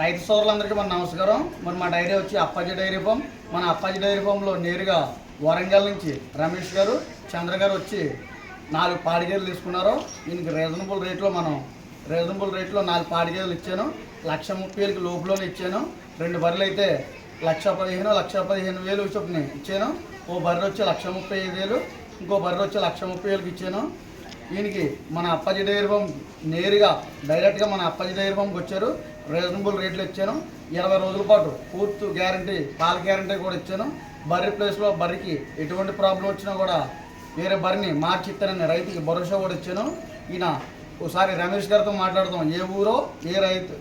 రైతు సోదరులందరికీ మన నమస్కారం. మరి మా డైరీ వచ్చి అప్పాజీ డైరీ ఫామ్. మన అప్పాజీ డైరీ ఫామ్లో నేరుగా వరంగల్ నుంచి రమేష్ గారు చంద్ర గారు వచ్చి నాలుగు పాడిగేదలు తీసుకున్నారు. దీనికి రీజనబుల్ రేట్లో మనం రీజనబుల్ రేట్లో నాలుగు పాడిగేదలు ఇచ్చాను. లక్ష ముప్పై వేలకి లోపులోనే ఇచ్చాను. రెండు బర్రెలు అయితే లక్ష పదిహేను లక్ష పదిహేను వేలు చొప్పున ఇచ్చాను. ఓ బర్రె వచ్చి లక్ష ముప్పై ఐదు వేలు ఇంకో బర్రె వచ్చి లక్ష ముప్పై వేలకు ఇచ్చాను. దీనికి మన అప్పాజీ డైరీ ఫామ్ నేరుగా డైరెక్ట్గా మన అప్పాజీ డైరీ ఫామ్కి వచ్చారు. రీజనబుల్ రేట్లు ఇచ్చాను. ఇరవై రోజుల పాటు పూర్తి గ్యారంటీ పాల గ్యారంటీ కూడా ఇచ్చాను. బర్రె ప్లేస్లో బర్రెకి ఎటువంటి ప్రాబ్లం వచ్చినా కూడా వేరే బర్రెని మార్చి ఇస్తానని రైతుకి భరోసా కూడా ఇచ్చాను. ఈయన ఒకసారి రమేష్ గారితో మాట్లాడదాం. ఏ ఊరో ఏ రైతు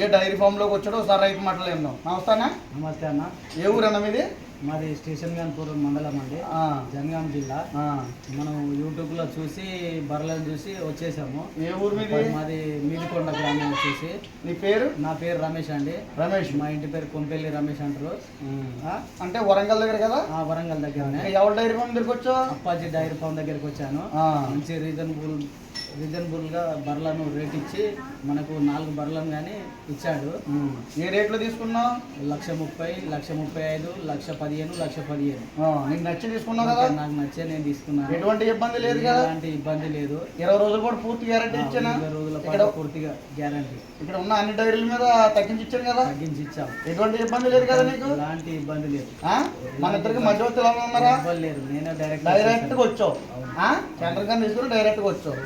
ఏ డైరీ ఫామ్లోకి వచ్చాడో ఒకసారి రైతు మాట్లాడలేదాం నమస్తే అన్న. నమస్తే అన్న. ఏ ఊరు అన్న మీది? మాది స్టేషన్ గన్పూర్ మండలం అండి. జనగాం జిల్లా. మనం యూట్యూబ్లో చూసి బర్రెలను చూసి వచ్చేసాము. ఏ ఊరు మీది? మాది మీదికొండ గ్రామం వచ్చేసి. నీ పేరు? నా పేరు రమేష్ అండి. రమేష్. మా ఇంటి పేరు కొంపెల్లి రమేష్ అంటారు. అంటే వరంగల్ దగ్గర కదా? ఆ వరంగల్ దగ్గరనే. ఎవరి డైరీ ఫామ్ దగ్గరికి వచ్చావు? అప్పాజీ డైరీ ఫామ్ దగ్గరికి వచ్చాను. మంచి రీజనబుల్ రీజనబుల్గా బర్రెలను రేట్ ఇచ్చి మనకు నాలుగు బర్రెలను కానీ ఇచ్చాడు. ఏ రేట్లో తీసుకున్నావు? లక్ష ముప్పై లక్ష ముప్పై ఐదు లక్ష పదిహేను లక్ష పదిహేను. నీకు నచ్చి తీసుకున్నావు కదా? నాకు నచ్చే నేను తీసుకున్నాను ఎటువంటి ఇబ్బంది లేదు కదా? ఎలాంటి ఇబ్బంది లేదు. ఇరవై రోజులు కూడా పూర్తి గ్యారెంటీ ఇచ్చానా? ఇరవై రోజుల పాటు పూర్తిగా గ్యారంటీ ఇక్కడ ఉన్న అన్ని డైరీల మీద తగ్గించి ఇచ్చాను కదా? తగ్గించి ఇచ్చాం. ఎటువంటి ఇబ్బంది లేదు కదా నీకు? ఎలాంటి ఇబ్బంది లేదు? మన ఇద్దరికి మధ్యవర్తులు ఏమైనా ఉన్నారా? ఇబ్బంది లేదు. నేనే డైరెక్ట్ డైరెక్ట్గా వచ్చావు. ఆ? చంద్రకాంత్ తీసుకుని డైరెక్ట్గా వచ్చావు.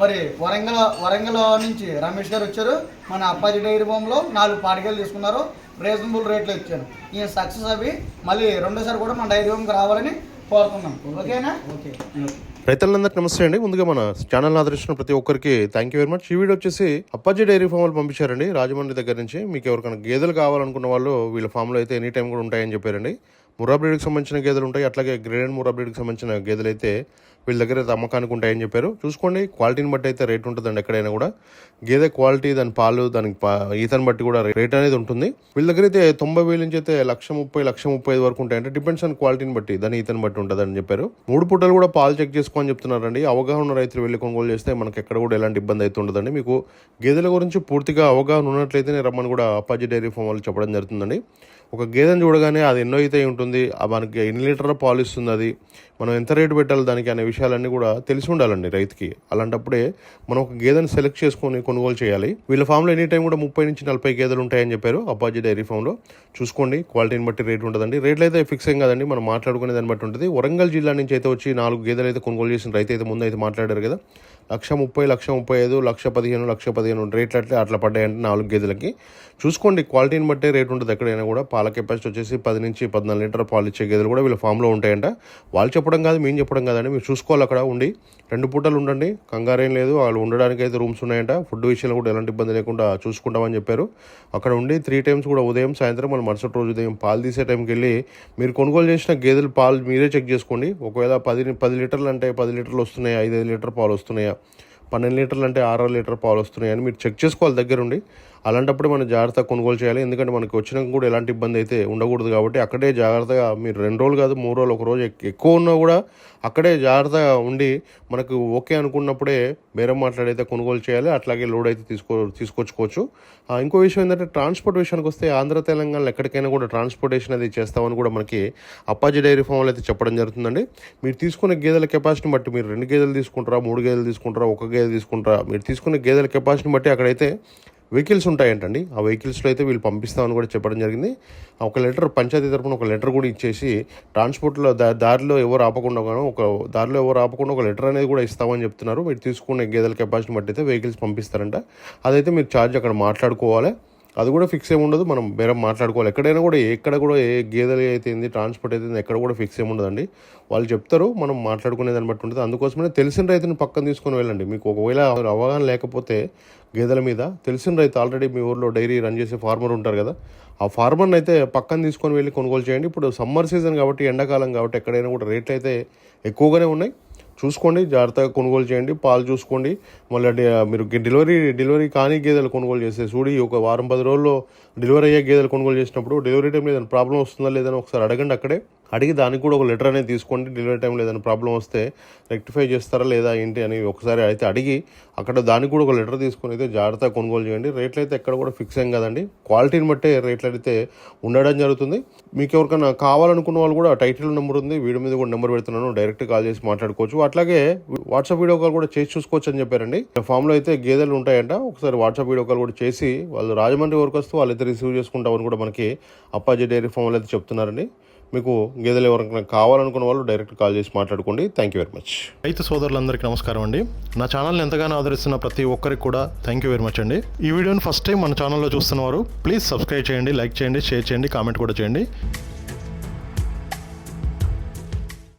మరి వరంగల్ వరంగల్ నుంచి రమేష్ గారు వచ్చారు. మన అప్పాజీ డైరీ ఫామ్లో నాలుగు పాటికలు తీసుకున్నారు. రీజనబుల్ రేట్లో ఇచ్చాను ఈ సక్సెస్ అవి మళ్ళీ రెండోసారి కూడా మన డైరీ ఫామ్కి రావాలని కోరుతున్నాం ఓకేనా? ఓకే. రైతులందరికీ నమస్తే అండి. ముందుగా మన ఛానల్ ఆదరించిన ప్రతి ఒక్కరికి థ్యాంక్ యూ వెరీ మచ్ ఈ వీడియో వచ్చేసి అప్పాజీ డైరీ ఫామ్ వాళ్ళు పంపించారండి. రాజమండ్రి దగ్గర నుంచి మీకు ఎవరికైనా గేదెలు కావాలనుకున్న వాళ్ళు వీళ్ళ ఫామ్లో అయితే ఎనీ టైం కూడా ఉంటాయని చెప్పారండి. ముర్రా బ్రీడ్కి సంబంధించిన గేదెలు ఉంటాయి. అట్లాగే గ్రేడెడ్ ముర్రా బ్రీడ్కి సంబంధించిన గేదెలు అయితే వీళ్ళ దగ్గర అయితే అమ్మకానికి ఉంటాయని చెప్పారు. చూసుకోండి క్వాలిటీని బట్టి అయితే రేట్ ఉంటుందండి ఎక్కడైనా కూడా. గేదె క్వాలిటీ దాని పాలు దానికి పా- ఈతని బట్టి కూడా రేట్ అనేది ఉంటుంది. వీళ్ళ దగ్గర అయితే తొంభై వేల నుంచి అయితే లక్ష ముప్పై లక్ష ముప్పై ఐదు వరకు ఉంటాయంటే డిపెండ్స్ ఆన్ క్వాలిటీని బట్టి దాని ఈతని బట్టి ఉంటుందని చెప్పారు. మూడు పూటలు కూడా పాలు చెక్ చేసుకోమని చెప్తున్నారండి. అవగాహన ఉన్న రైతులు వెళ్ళి కొనుగోలు చేస్తే మనకి ఎక్కడ కూడా ఎలాంటి ఇబ్బంది అయితే ఉండదండి. మీకు గేదెల గురించి పూర్తిగా అవగాహన ఉన్నట్లయితే రమ్మని కూడా అప్పాజీ డైరీ ఫామ్ వాళ్ళు చెప్పడం జరుగుతుందండి. ఒక గేదెని చూడగానే అది ఎన్నో అయితే ఉంటుంది ఆ మనకి ఎన్ని లీటర్ల పాలు ఇస్తుంది అది మనం ఎంత రేటు పెట్టాలి దానికి అనే విషయాలన్నీ కూడా తెలిసి ఉండాలండి రైతుకి. అలాంటప్పుడే మనం ఒక గేదెని సెలెక్ట్ చేసుకొని కొనుగోలు చేయాలి. వీళ్ళ ఫామ్లో ఎనీ టైం కూడా ముప్పై నుంచి నలభై గేదెలు ఉంటాయని చెప్పారు అప్పాజీ డైరీ ఫామ్లో. చూసుకోండి క్వాలిటీని బట్టి రేట్ ఉంటుందండి. రేట్లు అయితే ఫిక్స్ ఏం కాదండి మనం మాట్లాడుకునే దాన్ని బట్టి ఉంటుంది. వరంగల్ జిల్లా నుంచి అయితే వచ్చి నాలుగు గేదెలు అయితే కొనుగోలు చేసిన రైతు అయితే ముందు అయితే మాట్లాడారు కదా. లక్ష ముప్పై లక్ష ముప్పై ఐదు లక్ష పదిహేను లక్ష పదిహేను రేట్లు అట్లా అట్లా పడ్డాయంటే నాలుగు గేదెలకి చూసుకోండి క్వాలిటీని బట్టే రేట్ ఉంటుంది ఎక్కడైనా కూడా. పాల కెపాసిటీ వచ్చేసి పది నుంచి పద్నాలుగు లీటర్ పాలు ఇచ్చే గేదెలు కూడా వీళ్ళ ఫామ్లో ఉంటాయంట. వాళ్ళు చెప్పడం కాదు మేము చెప్పడం కాదండి. మీరు చూసుకోవాలి అక్కడ ఉండి. రెండు పూటలు ఉండండి. కంగారేం లేదు. వాళ్ళు ఉండడానికి అయితే రూమ్స్ ఉన్నాయంట. ఫుడ్ విషయంలో కూడా ఎలాంటి ఇబ్బంది లేకుండా చూసుకుంటామని చెప్పారు. అక్కడ ఉండి త్రీ టైమ్స్ కూడా ఉదయం సాయంత్రం మళ్ళీ మరుసటి రోజు ఉదయం పాలు తీసే టైంకి వెళ్ళి మీరు కొనుగోలు చేసిన గేదెలు పాలు మీరే చెక్ చేసుకోండి. ఒకవేళ పది పది లీటర్లు అంటే పది లీటర్లు వస్తున్నాయా ఐదు ఐదు లీటర్ పాలు వస్తున్నాయా పన్నెండు లీటర్లు అంటే ఆరు లీటర్ పాలు వస్తున్నాయని మీరు చెక్ చేసుకోవాలి దగ్గరుండి. అలాంటప్పుడు మనం జాగ్రత్తగా కొనుగోలు చేయాలి. ఎందుకంటే మనకి వచ్చినాక కూడా ఎలాంటి ఇబ్బంది అయితే ఉండకూడదు కాబట్టి అక్కడే జాగ్రత్తగా మీరు రెండు రోజులు కాదు మూడు రోజులు ఒక రోజు ఎక్కువ ఉన్నా కూడా అక్కడే జాగ్రత్తగా ఉండి మనకు ఓకే అనుకున్నప్పుడే బేరం మాట్లాడైతే కొనుగోలు చేయాలి. అట్లాగే లోడ్ అయితే తీసుకో తీసుకొచ్చుకోవచ్చు. ఆ, ఇంకో విషయం ఏంటంటే ట్రాన్స్పోర్ట్ విషయానికి వస్తే ఆంధ్ర తెలంగాణలో ఎక్కడికైనా కూడా ట్రాన్స్పోర్టేషన్ అది చేస్తామని కూడా మనకి అప్పాజీ డైరీ ఫామ్లో అయితే చెప్పడం జరుగుతుందండి. మీరు తీసుకునే గేదెల కెపాసిటీని బట్టి మీరు రెండు గేదెలు తీసుకుంటారా మూడు గేదెలు తీసుకుంటారా ఒక గేదె తీసుకుంటారా మీరు తీసుకునే గేదెల కెపాసిటీని బట్టి అక్కడైతే వెహికల్స్ ఉంటాయంటండి. ఆ వెహికల్స్లో అయితే వీళ్ళు పంపిస్తామని కూడా చెప్పడం జరిగింది. ఒక లెటర్ పంచాయతీ తరపున ఒక లెటర్ కూడా ఇచ్చేసి ట్రాన్స్పోర్ట్లో దా దారిలో ఎవరు ఆపకుండా ఒక దారిలో ఎవరు ఆపకుండా ఒక లెటర్ అనేది కూడా ఇస్తామని చెప్తున్నారు. మీరు తీసుకునే గేదెల కెపాసిటీ బట్టి అయితే వెహికల్స్ పంపిస్తారంట. అదైతే మీరు ఛార్జ్ అక్కడ మాట్లాడుకోవాలి. అది కూడా ఫిక్స్ ఏమి ఉండదు. మనం బేరం మాట్లాడుకోవాలి. ఎక్కడైనా కూడా ఎక్కడ కూడా ఏ గేదెలు అయితే ట్రాన్స్పోర్ట్ అయితే ఎక్కడ కూడా ఫిక్స్ ఏమి ఉండదండి. వాళ్ళు చెప్తారు మనం మాట్లాడుకునే దాన్ని బట్టి ఉంటుంది. అందుకోసమే తెలిసిన రైతుని పక్కన తీసుకొని వెళ్ళండి. మీకు ఒకవేళ అవగాహన లేకపోతే గేదెల మీద తెలిసిన రైతు ఆల్రెడీ మీ ఊర్లో డైరీ రన్ చేసే ఫార్మర్ ఉంటారు కదా ఆ ఫార్మర్ని అయితే పక్కన తీసుకొని వెళ్ళి కొనుగోలు చేయండి. ఇప్పుడు సమ్మర్ సీజన్ కాబట్టి ఎండాకాలం కాబట్టి ఎక్కడైనా కూడా రేట్లు అయితే ఎక్కువగానే ఉన్నాయి. చూసుకోండి జాగ్రత్తగా కొనుగోలు చేయండి పాలు చూసుకోండి. మళ్ళీ మీరు డెలివరీ డెలివరీ కాని గేదెలు కొనుగోలు చేస్తే చూడి ఒక వారం పది రోజుల్లో డెలివరీ అయ్యే గేదెలు కొనుగోలు చేసినప్పుడు డెలివరీ టైంలో ఏదైనా ప్రాబ్లం వస్తుందా లేదని ఒకసారి అడగండి అక్కడే. అడిగి దానికి కూడా ఒక లెటర్ అనేది తీసుకోండి. డెలివరీ టైంలో ఏదైనా ప్రాబ్లం వస్తే రెక్టిఫై చేస్తారా లేదా ఏంటి అని ఒకసారి అయితే అడిగి అక్కడ దానికి కూడా ఒక లెటర్ తీసుకొని అయితే జాగ్రత్తగా కొనుగోలు చేయండి. రేట్లు అయితే ఎక్కడ కూడా ఫిక్స్ ఏం కదండి. క్వాలిటీని బట్టే రేట్లు అయితే ఉండడం జరుగుతుంది. మీకు ఎవరికైనా కావాలనుకున్న వాళ్ళు కూడా టైటిల్ నెంబర్ ఉంది. వీడియో మీద కూడా నెంబర్ పెడుతున్నాను. డైరెక్ట్ కాల్ చేసి మాట్లాడుకోవచ్చు. అట్లాగే వాట్సాప్ వీడియో కాల్ కూడా చేసి చూసుకోవచ్చు అని చెప్పారండి. ఫామ్లో అయితే గేదెలు ఉంటాయంట. ఒకసారి వాట్సాప్ వీడియో కాల్ కూడా చేసి వాళ్ళు రాజమండ్రి వరకు వస్తూ వాళ్ళైతే రిసీవ్ చేసుకుంటామని కూడా మనకి అప్పాజీ డైరీ ఫామ్లో అయితే చెప్తున్నారండి. మీకు గేదెలు ఎవరికైనా కావాలనుకున్న వాళ్ళు డైరెక్ట్ కాల్ చేసి మాట్లాడుకోండి. థ్యాంక్ యూ వెరీ మచ్ రైతు సోదరులందరికీ నమస్కారం అండి. నా ఛానల్ని ఎంతగానో ఆదరిస్తున్న ప్రతి ఒక్కరికి కూడా థ్యాంక్ యూ వెరీ మచ్ అండి. ఈ వీడియోని ఫస్ట్ టైం మన ఛానల్లో చూస్తున్నవారు ప్లీజ్ సబ్స్క్రైబ్ చేయండి లైక్ చేయండి షేర్ చేయండి కామెంట్ కూడా చేయండి.